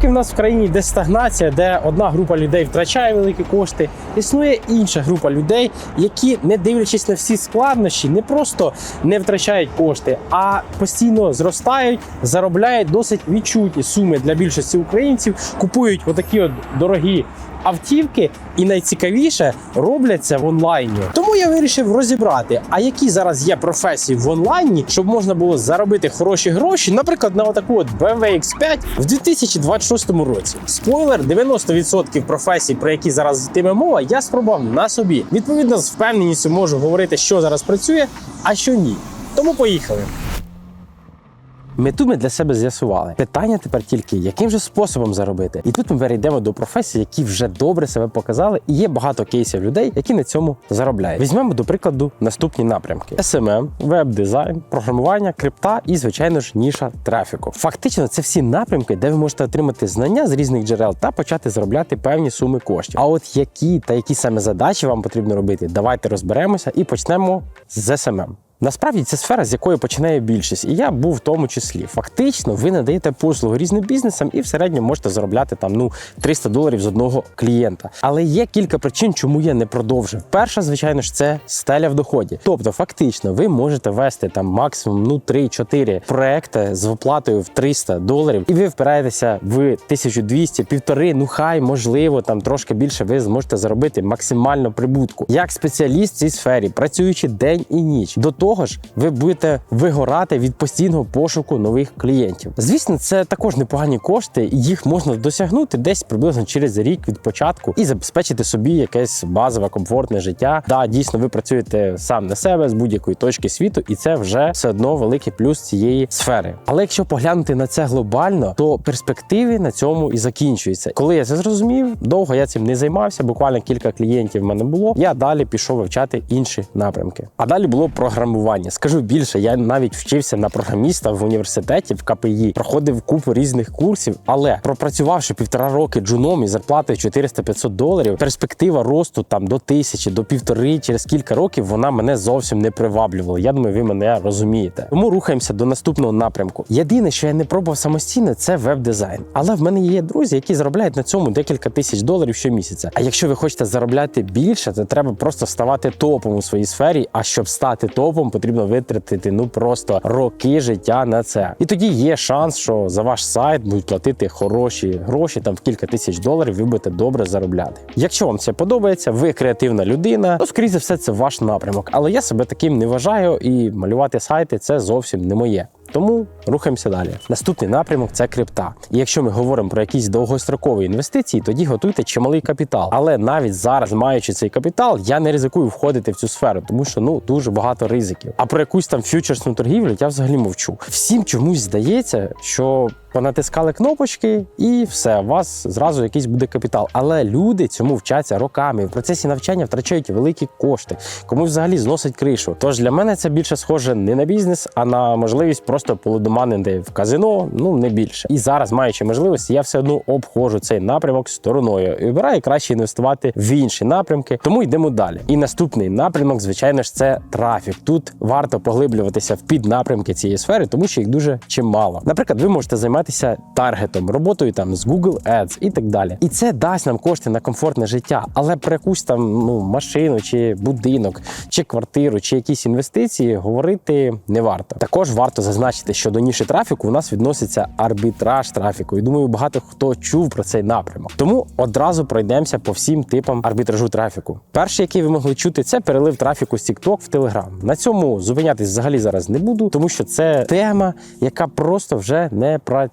Поки в нас в країні йде стагнація, де одна група людей втрачає великі кошти, існує інша група людей, які, не дивлячись на всі складнощі, не просто не втрачають кошти, а постійно зростають, заробляють досить відчутні суми для більшості українців, купують отакі от дорогі. Автівки і найцікавіше робляться в онлайні. Тому я вирішив розібрати, а які зараз є професії в онлайні, щоб можна було заробити хороші гроші, наприклад, на отаку от BMW X5 в 2026 році. Спойлер, 90% професій, про які зараз йтиме мова, я спробував на собі. Відповідно, з впевненістю можу говорити, що зараз працює, а що ні. Тому поїхали. Мету ми для себе з'ясували. Питання тепер тільки, яким же способом заробити. І тут ми перейдемо до професій, які вже добре себе показали, і є багато кейсів людей, які на цьому заробляють. Візьмемо до прикладу наступні напрямки: SMM, веб-дизайн, програмування, крипта і, звичайно ж, ніша трафіку. Фактично, це всі напрямки, де ви можете отримати знання з різних джерел та почати заробляти певні суми коштів. А от які та які саме задачі вам потрібно робити, давайте розберемося і почнемо з SMM. Насправді це сфера, з якої починає більшість, і я був в тому числі. Фактично, ви надаєте послуги різним бізнесам і в середньому можете заробляти там ну 300 доларів з одного клієнта. Але є кілька причин, чому я не продовжив. Перша, звичайно ж, це стеля в доході. Тобто, фактично, ви можете вести там максимум ну 3-4 проекти з оплатою в 300 доларів, і ви впираєтеся в 1200, півтори. Ну хай можливо, там трошки більше ви зможете заробити максимально прибутку. Як спеціаліст в цій сфері, працюючи день і ніч, до того ж, ви будете вигорати від постійного пошуку нових клієнтів. Звісно, це також непогані кошти, і їх можна досягнути десь приблизно через рік від початку і забезпечити собі якесь базове комфортне життя. Да, дійсно, ви працюєте сам на себе з будь-якої точки світу, і це вже все одно великий плюс цієї сфери. Але якщо поглянути на це глобально, то перспективи на цьому і закінчуються. Коли я це зрозумів, довго я цим не займався. Буквально кілька клієнтів в мене було. Я далі пішов вивчати інші напрямки. А далі було програмування. Скажу більше, я навіть вчився на програміста в університеті в КПІ, проходив купу різних курсів, але пропрацювавши півтора роки джуном і зарплатою 400-500 доларів, перспектива росту там до тисячі, до півтори через кілька років вона мене зовсім не приваблювала. Я думаю, ви мене розумієте. Тому рухаємося до наступного напрямку. Єдине, що я не пробував самостійно, це веб-дизайн. Але в мене є друзі, які заробляють на цьому декілька тисяч доларів щомісяця. А якщо ви хочете заробляти більше, то треба просто ставати топом у своїй сфері. А щоб стати топом, потрібно витратити ну просто роки життя на це. І тоді є шанс, що за ваш сайт будуть платити хороші гроші, там в кілька тисяч доларів. Ви будете добре заробляти. Якщо вам це подобається, ви креативна людина, то скоріше за все це ваш напрямок. Але я себе таким не вважаю, і малювати сайти це зовсім не моє. Тому рухаємося далі. Наступний напрямок це крипта. І якщо ми говоримо про якісь довгострокові інвестиції, тоді готуйте чималий капітал. Але навіть зараз, маючи цей капітал, я не ризикую входити в цю сферу, тому що ну дуже багато ризиків. А про якусь там фьючерсну торгівлю я взагалі мовчу. Всім чомусь здається, що понатискали кнопочки, і все, у вас зразу якийсь буде капітал. Але люди цьому вчаться роками. В процесі навчання втрачають великі кошти, кому взагалі зносить кришу. Тож для мене це більше схоже не на бізнес, а на можливість просто полудоманити в казино, ну не більше. І зараз, маючи можливості, я все одно обходжу цей напрямок стороною і обираю краще інвестувати в інші напрямки. Тому йдемо далі. І наступний напрямок, звичайно ж, це трафік. Тут варто поглиблюватися в піднапрямки цієї сфери, тому що їх дуже чимало. Наприклад, ви можете займатися таргетом, роботою там з Google Ads і так далі. І це дасть нам кошти на комфортне життя, але про якусь там ну машину, чи будинок, чи квартиру, чи якісь інвестиції говорити не варто. Також варто зазначити, що до ніші трафіку у нас відноситься арбітраж трафіку. І думаю, багато хто чув про цей напрямок. Тому одразу пройдемося по всім типам арбітражу трафіку. Перший, який ви могли чути, це перелив трафіку з TikTok в Telegram. На цьому зупинятись взагалі зараз не буду, тому що це тема, яка просто вже не працює.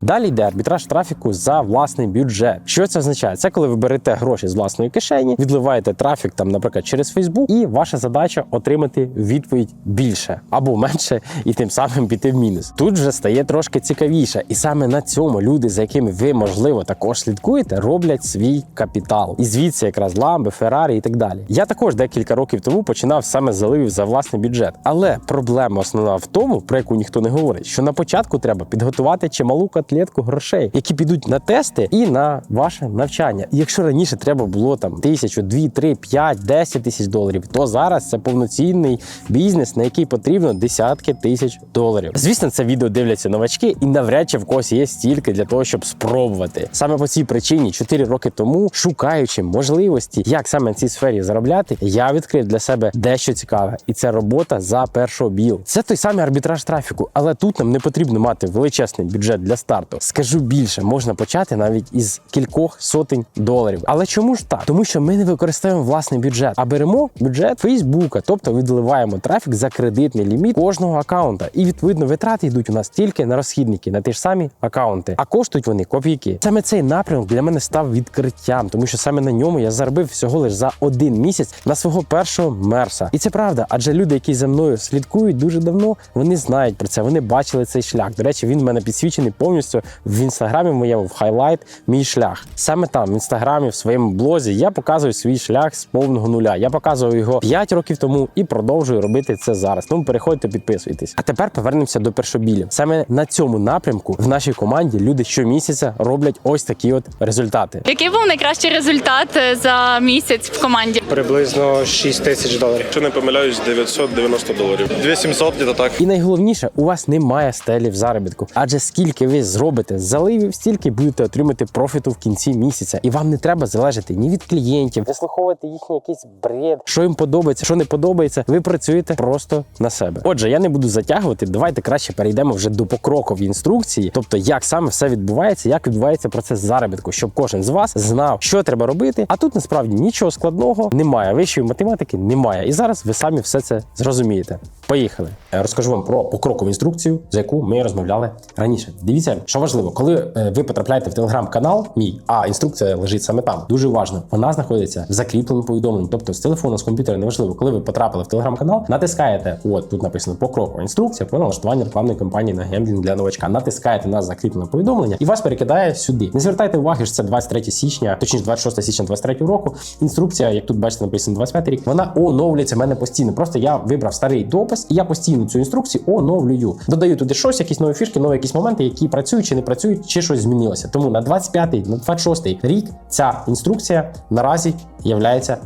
Далі йде арбітраж трафіку за власний бюджет. Що це означає? Це коли ви берете гроші з власної кишені, відливаєте трафік там, наприклад, через Facebook, і ваша задача отримати відповідь більше або менше, і тим самим піти в мінус. Тут вже стає трошки цікавіше, і саме на цьому люди, за якими ви можливо також слідкуєте, роблять свій капітал. І звідси якраз ламби, Феррарі і так далі. Я також декілька років тому починав саме з заливів за власний бюджет. Але проблема основна в тому, про яку ніхто не говорить, що на початку треба підготуватися заробляти чималу котлетку грошей, які підуть на тести і на ваше навчання. І якщо раніше треба було там тисячу, дві, три, п'ять, десять тисяч доларів, то зараз це повноцінний бізнес, на який потрібно десятки тисяч доларів. Звісно, це відео дивляться новачки, і навряд чи в когось є стільки для того, щоб спробувати. Саме по цій причині, 4 роки тому, шукаючи можливості, як саме в цій сфері заробляти, я відкрив для себе дещо цікаве, і це робота за першого біл. Це той самий арбітраж трафіку, але тут нам не потрібно мати величезний бюджет для старту. Скажу більше, можна почати навіть із кількох сотень доларів. Але чому ж так? Тому що ми не використовуємо власний бюджет, а беремо бюджет Фейсбука, тобто відливаємо трафік за кредитний ліміт кожного акаунта. І відповідно витрати йдуть у нас тільки на розхідники, на ті ж самі акаунти, а коштують вони копійки. Саме цей напрямок для мене став відкриттям, тому що саме на ньому я заробив всього лише за один місяць на свого першого мерса. І це правда, адже люди, які за мною слідкують дуже давно, вони знають про це, вони бачили цей шлях. До речі, він в мене підсвічений повністю в інстаграмі моєму в хайлайт. Мій шлях. Саме там, в інстаграмі, в своєму блозі, я показую свій шлях з повного нуля. Я показував його 5 років тому і продовжую робити це зараз. Тому переходьте, підписуйтесь. А тепер повернемося до першобілів. Саме на цьому напрямку в нашій команді люди щомісяця роблять ось такі от результати. Який був найкращий результат е, за місяць в команді? Приблизно 6 тисяч доларів. Якщо не помиляюсь, 990 доларів. 2700 где-то так. І найголовніше, у вас немає стелі в заробітку. Адже скільки ви зробите заливів, стільки будете отримати профіту в кінці місяця. І вам не треба залежати ні від клієнтів, вислуховувати їхній якийсь бред, що їм подобається, що не подобається. Ви працюєте просто на себе. Отже, я не буду затягувати. Давайте краще перейдемо вже до покрокової інструкції, тобто як саме все відбувається, як відбувається процес заробітку, щоб кожен з вас знав, що треба робити. А тут насправді нічого складного немає. Вищої математики немає. І зараз ви самі все це зрозумієте. Поїхали. Я розкажу вам про покрокову інструкцію, за яку ми розмовляли раніше. Дивіться, що важливо, коли е, ви потрапляєте в телеграм-канал, мій, а інструкція лежить саме там. Дуже важно. Вона знаходиться в закріпленому повідомленні, тобто з телефону, з комп'ютера, неважливо, коли ви потрапили в телеграм-канал, натискаєте, от тут написано покрокова інструкція про налаштування рекламної кампанії на гемблінг для новачка. Натискаєте на закріплене повідомлення і вас перекидає сюди. Не звертайте уваги, що це 23 січня, точніше 26 січня 23 року. Інструкція, як тут бачите, написано 25 рік, вона оновлюється в мене постійно. Просто я вибрав старий допис, і я постійно цю інструкцію оновлюю. Додаю туди щось, якісь нові фішки, нові якісь моменти, які працюють чи не працюють, чи щось змінилося. Тому на 25 на 26 рік ця інструкція наразі є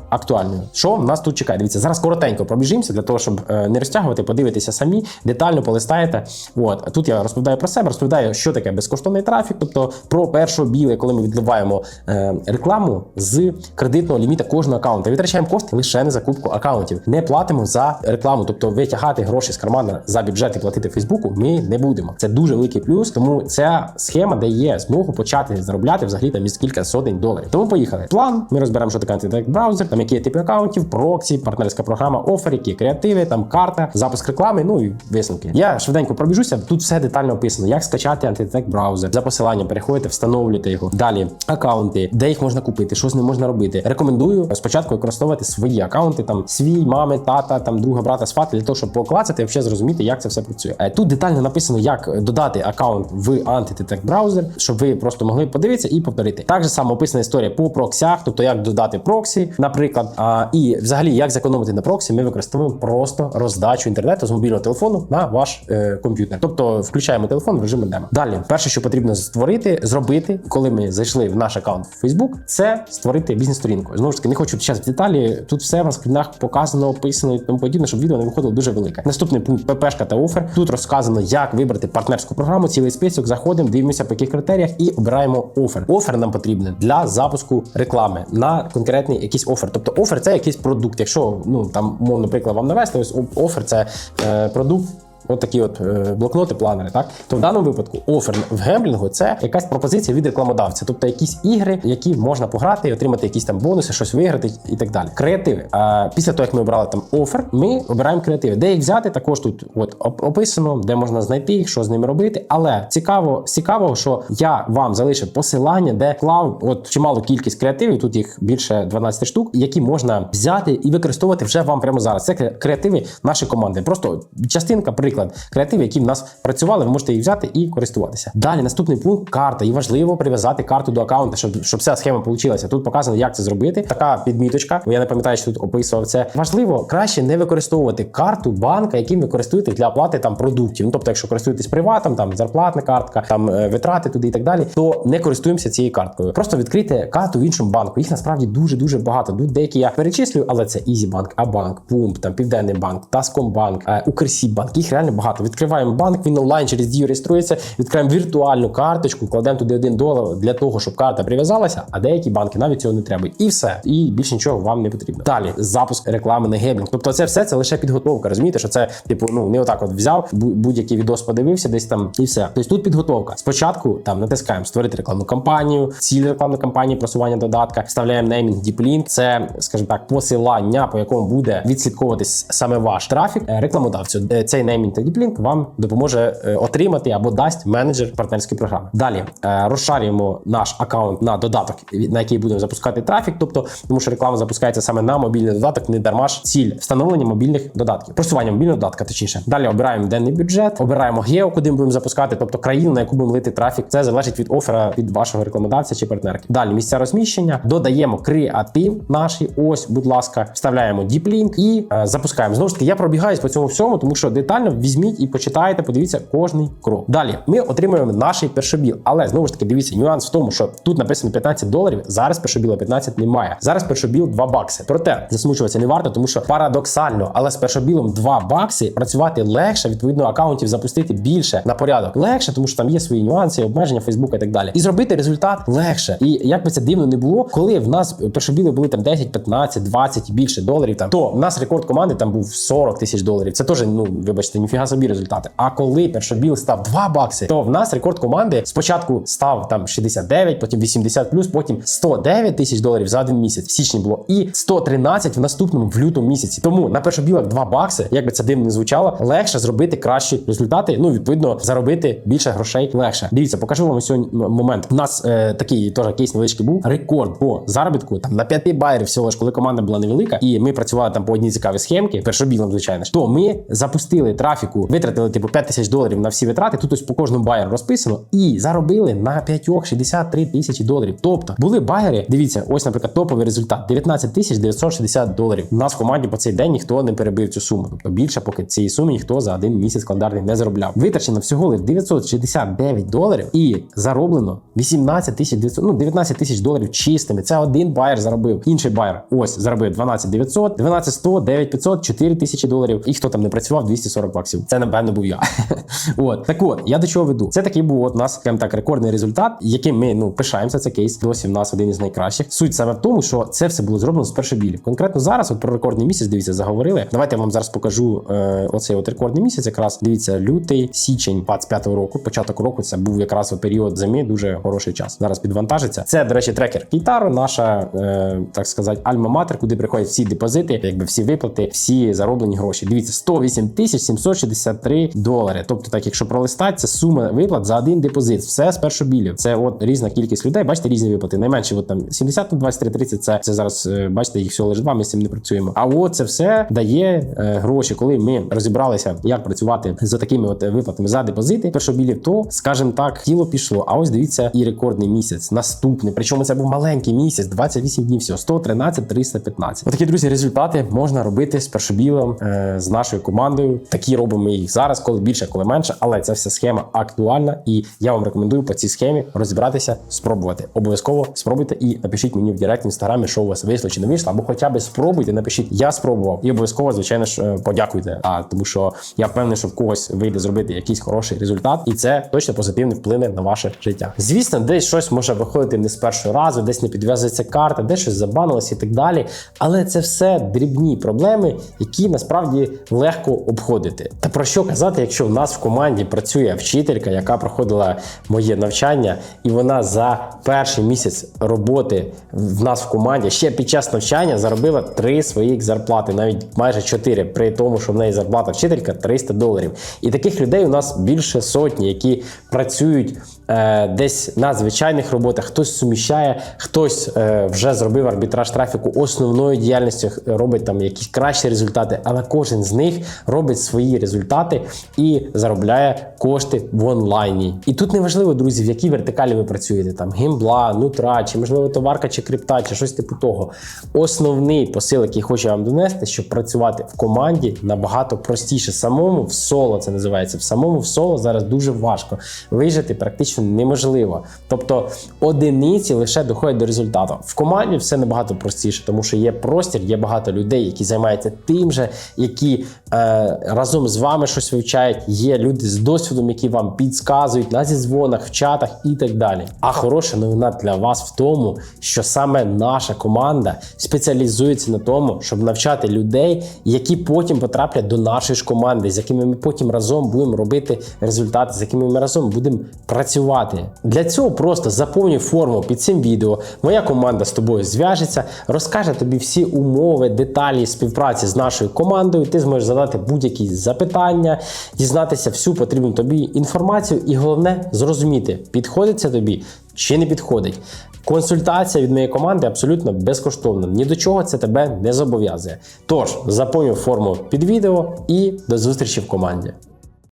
актуальною. Що нас тут чекає? Дивіться, зараз коротенько пробіжимося для того, щоб е, не розтягувати, подивитися самі, детально полистаєте. От тут я розповідаю про себе, розповідаю, що таке безкоштовний трафік, тобто про першого біле, коли ми відливаємо е, рекламу з кредитного ліміта кожного аккаунта. Витрачаємо кошти лише на закупку аккаунтів. Не платимо за рекламу, тобто витягати гроші з кармана за бюджет і платити Фейсбуку. Ми не будемо. Це дуже великий. Тому ця схема дає змогу почати заробляти взагалі там із кілька сотень доларів. Тому поїхали. План. Ми розберемо, що таке антидирект браузер, там які є типи аккаунтів, проксі, партнерська програма, офер, які креативи, там карта, запуск реклами. Ну і висновки. Я швиденько пробіжуся. Тут все детально описано, як скачати антидетект браузер. За посиланням переходите, встановлюєте його. Далі аккаунти, де їх можна купити, що з ним можна робити. Рекомендую спочатку використовувати свої аккаунти, там свій, мами, тата, там друга, брата, свата, для того, щоб поклацати і взагалі зрозуміти, як це все працює. Е, Тут детально написано, як додати аккаунт в антидетект браузер, щоб ви просто могли подивитися і повторити. Так же само описана історія по проксях, тобто як додати проксі, наприклад. А, і взагалі, як зекономити на проксі, ми використовуємо просто роздачу інтернету з мобільного телефону на ваш е, комп'ютер. Тобто включаємо телефон в режим демо. Далі, перше, що потрібно створити, зробити, коли ми зайшли в наш аккаунт в Facebook, це створити бізнес-сторінку. Знову ж таки, не хочу зараз в деталі. Тут все на скрінах показано, описано і тому подібне, щоб відео не виходило дуже велике. Наступний пункт ППшка та офер. Тут розказано, як вибрати партнерську програму, цілий список. Заходимо, дивимося по яких критеріях і обираємо офер. Офер нам потрібен для запуску реклами на конкретний якийсь офер. Тобто офер це якийсь продукт. Якщо ну там мов, наприклад, вам навести, ось офер це е, продукт. От такі от е, блокноти, планери, так то в даному випадку офер в гемблінгу це якась пропозиція від рекламодавця, тобто якісь ігри, які можна пограти і отримати якісь там бонуси, щось виграти і так далі. Креативи. А після того, як ми обрали там офер, ми обираємо креативи. Де їх взяти, також тут от описано, де можна знайти їх, що з ними робити. Але цікаво, цікавого, що я вам залишив посилання, де клав от чималу кількість креативів. Тут їх більше 12 штук, які можна взяти і використовувати вже вам прямо зараз. Це креативи нашої команди. Просто частинка прикладів. Приклад креативів, які в нас працювали. Ви можете їх взяти і користуватися. Далі наступний пункт карта. І важливо прив'язати карту до аккаунта, щоб, щоб вся схема вийшла. Тут показано, як це зробити. Така підміточка, бо я не пам'ятаю, що тут описував це. Важливо краще не використовувати карту банка, яким ви користуєтесь для оплати там продуктів. Ну тобто, якщо користуєтесь приватом, там зарплатна картка, там е, витрати туди і так далі, то не користуємося цією карткою. Просто відкрийте карту в іншому банку. Їх насправді дуже дуже багато. Тут деякі я перечислюю, але це Ізібанк, Абанк, Пумп, там Південний банк, Таскомбанк, е, Укрсібанк. Їх реально багато. Відкриваємо банк, він онлайн через дію реєструється. Відкриваємо віртуальну карточку, кладемо туди один долар для того, щоб карта прив'язалася. А деякі банки навіть цього не треба. І все. І більше нічого вам не потрібно. Далі запуск реклами на геблінг. Тобто, це все це лише підготовка. Розумієте, що це типу ну не отак, от взяв будь-який відос, подивився десь там і все. Тобто тут підготовка. Спочатку там натискаємо створити рекламну кампанію, ціль рекламної кампанії, просування додатка, вставляємо неймінг діплінк. Це, скажімо так, посилання, по якому буде відслідковуватись саме ваш трафік. Е, Рекламодавцю Е, цей неймінг та діплінк вам допоможе е, отримати або дасть менеджер партнерської програми. Далі е, розшарюємо наш аккаунт на додаток, на який будемо запускати трафік. Тобто, тому що реклама запускається саме на мобільний додаток, не дарма ж ціль встановлення мобільних додатків, просування мобільного додатка, точніше. Далі обираємо денний бюджет, обираємо гео, куди ми будемо запускати, тобто країну, на яку будемо лити трафік. Це залежить від оффера від вашого рекламодавця чи партнерки. Далі місця розміщення, додаємо креатив наш. Ось, будь ласка, вставляємо діплінк і е, запускаємо. Знову ж таки, я пробігаюсь по цьому всьому, тому що детально візьміть і почитайте, подивіться кожний крок. Далі ми отримуємо наш першобіл, але знову ж таки, дивіться, нюанс в тому, що тут написано 15 доларів. Зараз першобіла 15 немає. Зараз першобіл 2 бакси. Проте засмучуватися не варто, тому що парадоксально, але з першобілом 2 бакси працювати легше, відповідно, акаунтів запустити більше на порядок. Легше, тому що там є свої нюанси, обмеження Фейсбука і так далі. І зробити результат легше. І як би це дивно не було, коли в нас першобіли були там 10, 15, 20 і більше доларів, там то в нас рекорд команди там був 40 тисяч доларів. Це теж, ну вибачте, ніфіга собі результати. А коли першобіл став 2 бакси, то в нас рекорд команди спочатку став там 69, потім 80 плюс, потім 109 тисяч доларів за один місяць. В січні було і 113 в наступному в лютому місяці. Тому на першобілах 2 бакси, як би це дивно не звучало, легше зробити кращі результати. Ну відповідно заробити більше грошей легше. Дивіться, покажу вам сьогодні момент. У нас е, такий теж кейс невеличкий був рекорд по заробітку там на 5 байерів всього ж, коли команда була невелика, і ми працювали там по одній цікавій схемці, першобілом, звичайно ж, то ми запустили трафіку, витратили типу 5 тисяч доларів на всі витрати. Тут ось по кожному байеру розписано, і заробили на 5 63 тисячі доларів. Тобто були байери. Дивіться, ось, наприклад, топовий результат 19 тисяч 960 доларів. У нас в команді по цей день ніхто не перебив цю суму. Тобто більше, поки цієї суми ніхто за один місяць календарний не заробляв. Витрачено всього лише 969 доларів і зароблено 18 тисяч 900, ну 19 тисяч доларів чистими. Це один байер заробив. Інший байер ось заробив 12 900, 12 100, 9 500, 4 тисячі доларів. І хто там не працював 240 баксів. Це напевно був я. от так от я до чого веду. Це такий був от у нас скажімо так рекордний результат, яким ми ну пишаємося. Це кейс досі в нас один із найкращих. Суть саме в тому, що це все було зроблено з першобілів. Конкретно зараз, от про рекордний місяць, дивіться, заговорили. Давайте я вам зараз покажу е, оцей от рекордний місяць. Якраз дивіться, лютий, січень 25-го року. Початок року це був якраз от період зими, дуже хороший час. Зараз підвантажиться. Це, до речі, трекер Кітаро, наша е, так сказати, альма-матер, куди приходять всі депозити, якби всі виплати, всі зароблені гроші. Дивіться, 108 тисяч 763 долари. Тобто, так, якщо пролистати, це сума виплат за один депозит. Все з першобілів. Це от різна кількість людей. Бачите, різні виплати. Найменше, от там 70 на 23, 30, це, це зараз, е, бачите, їх всього лише два, ми з цим не працюємо. А от це все дає е, гроші. Коли ми розібралися, як працювати за такими от виплатами за депозити першобілів, то скажімо так, тіло пішло. А ось дивіться, і рекордний місяць, наступний. Причому це був маленький місяць, 28 днів всього, 113 315. Отакі друзі, результати можна робити з першобілом е, з нашою командою. Такі робимо їх зараз, коли більше, коли менше. Але ця вся схема актуальна, і я вам рекомендую по цій схемі розібратися, спробувати. Обов'язково спробуйте і напишіть мені в директ інстаграмі, що у вас вийшло чи не вийшло, або хоча б спробуйте, напишіть, я спробував, і обов'язково, звичайно ж, е, подякуйте. А тому, що я впевнений, що в когось вийде зробити якийсь хороший результат, і це точно позитивно вплине на ваше життя. Звісно, десь щось може виходити не з першого разу, десь не підв'язується карта, десь щось забанилось і так далі. Але це все дрібні проблеми, які насправді легко обходити. Та про що казати, якщо в нас в команді працює вчителька, яка проходила моє навчання, і вона за перший місяць роботи в нас в команді ще під час навчання заробила три своїх зарплати, навіть майже чотири, при тому, що в неї зарплата вчителька 300 доларів. І таких людей у нас більше сотні, які працюють е, десь на звичайних роботах, хтось суміщає, хтось е, вже зробив арбітраж трафіку основною діяльністю, робить там якісь кращі результати, але кожен з них робить свої результати і заробляє кошти в онлайні. І тут неважливо, друзі, в якій вертикалі ви працюєте: там гімбла, нутра, чи можливо товарка, чи крипта, чи щось типу того. Основний посил, який хочу вам донести, щоб працювати в команді набагато простіше. Самому в соло це називається. В самому в соло зараз дуже важко. Вижити практично неможливо. Тобто одиниці лише доходять до результату. В команді все набагато простіше, тому що є простір, є багато людей, які займаються тим же, які е, разом з вами щось вивчають. Є люди з досвідом, які вам підказують на зізвонах, в чатах і так далі. А хороша новина для вас в тому, що саме наша команда спеціалізується на тому, щоб навчати людей, які потім потраплять до нашої ж команди, з якими ми потім разом будемо робити результати, з якими ми разом будемо працювати. Для цього просто заповнюй форму під цим відео. Моя команда з тобою зв'яжеться, розкаже тобі всі умови, деталі співпраці з нашою командою. Ти зможеш задати будь-які запитання, дізнатися всю потрібну тобі інформацію, і головне зрозуміти, підходить це тобі чи не підходить. Консультація від моєї команди абсолютно безкоштовна. Ні до чого це тебе не зобов'язує. Тож заповнюй форму під відео і до зустрічі в команді.